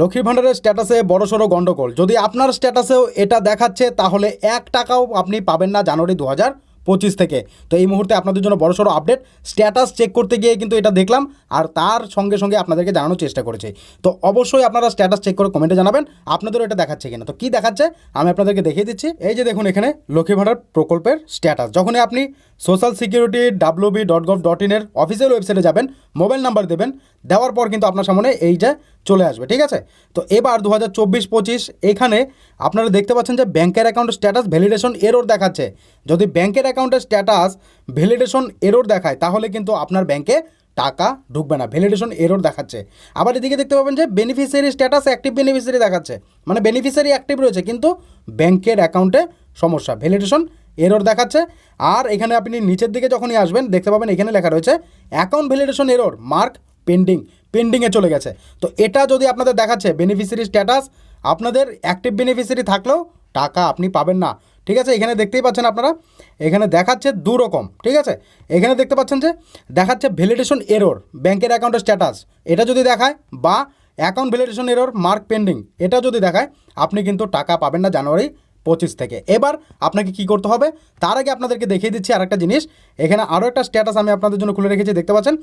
লক্ষ্মীর ভাণ্ডারের স্ট্যাটাসে বড়সড় গণ্ডগোল যদি আপনার স্ট্যাটাসেও এটা দেখাচ্ছে, তাহলে এক টাকাও আপনি পাবেন না জানুয়ারি দু হাজার। পঁচিশ থেকে। তো এই মুহূর্তে আপনাদের জন্য বড়সড় আপডেট স্ট্যাটাস চেক করতে গিয়ে কিন্তু এটা দেখলাম আর তার সঙ্গে সঙ্গে আপনাদেরকে জানানোর চেষ্টা করেছি। তো অবশ্যই আপনারা স্ট্যাটাস চেক করে কমেন্টে জানাবেন, আপনাদেরও এটা দেখাচ্ছে কিনা। তো কী দেখাচ্ছে? আমি আপনাদেরকে দেখিয়ে দিচ্ছি। এই যে দেখুন এখানে লক্ষ্মী ভাণ্ডার প্রকল্পের স্ট্যাটাস যখনই আপনি social security WB dot gov dot ইনের অফিসিয়াল ওয়েবসাইটে যাবেন মোবাইল নাম্বার দেবেন, দেওয়ার পর কিন্তু আপনার সামনে এইটা চলে আসবে, ঠিক আছে? তো এবার দু হাজার চব্বিশ পঁচিশ এখানে আপনারা দেখতে পাচ্ছেন যে ব্যাংকের অ্যাকাউন্টের স্ট্যাটাস ভ্যালিডেশন এরর দেখাচ্ছে। যদি ব্যাংকের অ্যাকাউন্টের স্ট্যাটাস ভ্যালিডেশন এরর দেখায়, তাহলে কিন্তু আপনার ব্যাংকে টাকা ঢুকবে না। ভ্যালিডেশন এরর দেখাচ্ছে। আবার এদিকে দেখতে পাবেন যে বেনিফিসিয়ারি স্ট্যাটাস অ্যাক্টিভ বেনিফিসিয়ারি দেখাচ্ছে। মানে বেনিফিসিয়ারি অ্যাক্টিভ রয়েছে, কিন্তু ব্যাংকের অ্যাকাউন্টে সমস্যা। ভ্যালিডেশন এরর দেখাচ্ছে। আর এখানে আপনি নিচের দিকে যখনই আসবেন, দেখতে পাবেন এখানে লেখা রয়েছে, account validation error, mark pending পেন্ডিংয়ে চলে গেছে। তো এটা যদি আপনাদের দেখাচ্ছে বেনিফিসিয়ারি স্ট্যাটাস আপনাদের অ্যাক্টিভ বেনিফিসিয়ারি থাকলেও টাকা আপনি পাবেন না। ঠিক আছে? এখানে দেখতেই পাচ্ছেন আপনারা, এখানে দেখাচ্ছে দু রকম, ঠিক আছে? এখানে দেখতে পাচ্ছেন যে, দেখাচ্ছে ভ্যালিডেশন এরর ব্যাংকের অ্যাকাউন্টের স্ট্যাটাস এটা যদি দেখায় বা account validation error mark pending এটা যদি দেখায়, আপনি কিন্তু টাকা পাবেন না জানুয়ারি পঁচিশ থেকে। এবার আপনাকে কি করতে হবে? তার আগে আপনাদেরকে দেখিয়ে দিচ্ছি আর একটা জিনিস। এখানে আরও একটা স্ট্যাটাস আমি আপনাদের জন্য খুলে রেখেছি, দেখতে পাচ্ছেন?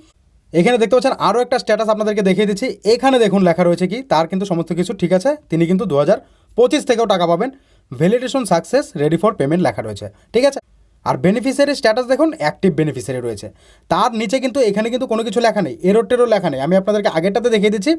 এখানে দেখতে পাচ্ছেন আরও একটা স্ট্যাটাস আপনাদেরকে দেখিয়ে দিচ্ছি। এখানে দেখুন লেখা রয়েছে কি, তার কিন্তু সমস্ত কিছু ঠিক আছে, তিনি কিন্তু দু পঁচিশ থেকেও টাকা পাবেন। Validation success ready for payment লেখা রয়েছে, ঠিক আছে? আর বেনিফিসিয়ারি স্ট্যাটাস দেখুন অ্যাক্টিভ বেনিফিসিয়ারি রয়েছে। তার নিচে কিন্তু, এখানে কিন্তু কোনো কিছু লেখা নেই এরোর টেরো লেখা নেই। আমি আপনাদেরকে আগেরটাতে দেখিয়ে দিচ্ছি।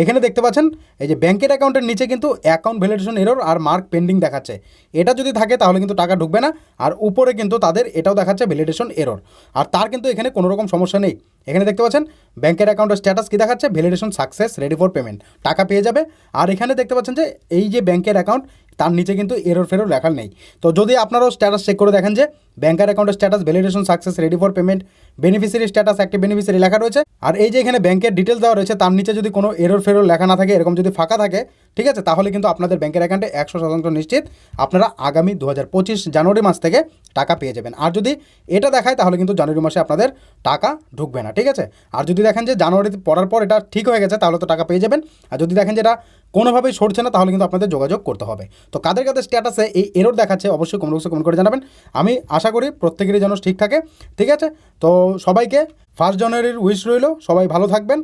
এখানে দেখতে পাচ্ছেন, এই যে ব্যাংকের অ্যাকাউন্টের নিচে কিন্তু অ্যাকাউন্ট ভ্যালিডেশন এরোর আর মার্ক পেন্ডিং দেখাচ্ছে। এটা যদি থাকে, তাহলে কিন্তু টাকা ঢুকবে না। আর উপরে কিন্তু তাদের এটাও দেখাচ্ছে ভ্যালিডেশন এরোর আর তার কিন্তু এখানে কোনো রকম সমস্যা নেই। এখানে দেখতে পাচ্ছেন, ব্যাংকের অ্যাকাউন্টের স্ট্যাটাস কি দেখাচ্ছে? Validation success ready for payment টাকা পেয়ে যাবে। আর এখানে দেখতে পাচ্ছেন যে, এই যে ব্যাংকের অ্যাকাউন্ট তার নিচে কিন্তু এরর ফেরর লেখা নেই। তো যদি আপনারাও স্ট্যাটাস চেক করে দেখেন যে, ব্যাংকের অ্যাকাউন্টের status validation success ready for payment beneficiary status active beneficiary লেখা রয়েছে। আর এই যে এখানে ব্যাংকের ডিটেলস দেওয়া রয়েছে, তার নিচে যদি কোনো এরর ফেরর লেখা না থাকে, এরকম যদি ফাঁকা থাকে, ঠিক আছে? তাহলে কিন্তু আপনাদের ব্যাংকের অ্যাকাউন্টে একশো শতাংশ নিশ্চিত আপনারা আগামী দু হাজার পঁচিশ জানুয়ারি মাস থেকে টাকা পেয়ে যাবেন। আর যদি এটা দেখায়, তাহলে কিন্তু জানুয়ারি মাসে আপনাদের টাকা ঢুকবে না, ঠিক আছে? আর যদি দেখেন যে জানুয়ারিতে পড়ার পর এটা ঠিক হয়ে গেছে, তাহলে তো টাকা পেয়ে যাবেন। আর যদি দেখেন যে এটা কোনোভাবেই সরছে না, তাহলে কিন্তু আপনাদের যোগাযোগ করতে হবে। তো কাদের কাদের স্ট্যাটাসে এই এরর দেখাচ্ছে, অবশ্যই কমেন্ট বক্সে কমেন্ট করে জানাবেন। আমি আশা করি প্রত্যেকেরই যেন ঠিক থাকে। ঠিক আছে? তো সবাইকে ফার্স্ট জানুয়ারির উইশ রইল। সবাই ভালো থাকবেন।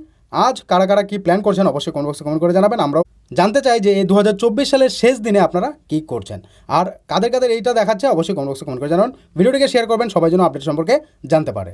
আজ কারা কারা কী প্ল্যান করছেন, অবশ্যই কমেন্ট বক্সে কমেন্ট করে জানাবেন। আমরাও জানতে চাই যে এই দু হাজার চব্বিশ সালের শেষ দিনে আপনারা কী করছেন। আর কাদের কাদের এইটা দেখাচ্ছে, অবশ্যই কমেন্ট বক্সে কমেন্ট করে জানাবেন। ভিডিওটিকে শেয়ার করবেন, সবাই যেন আপডেট সম্পর্কে জানতে পারে।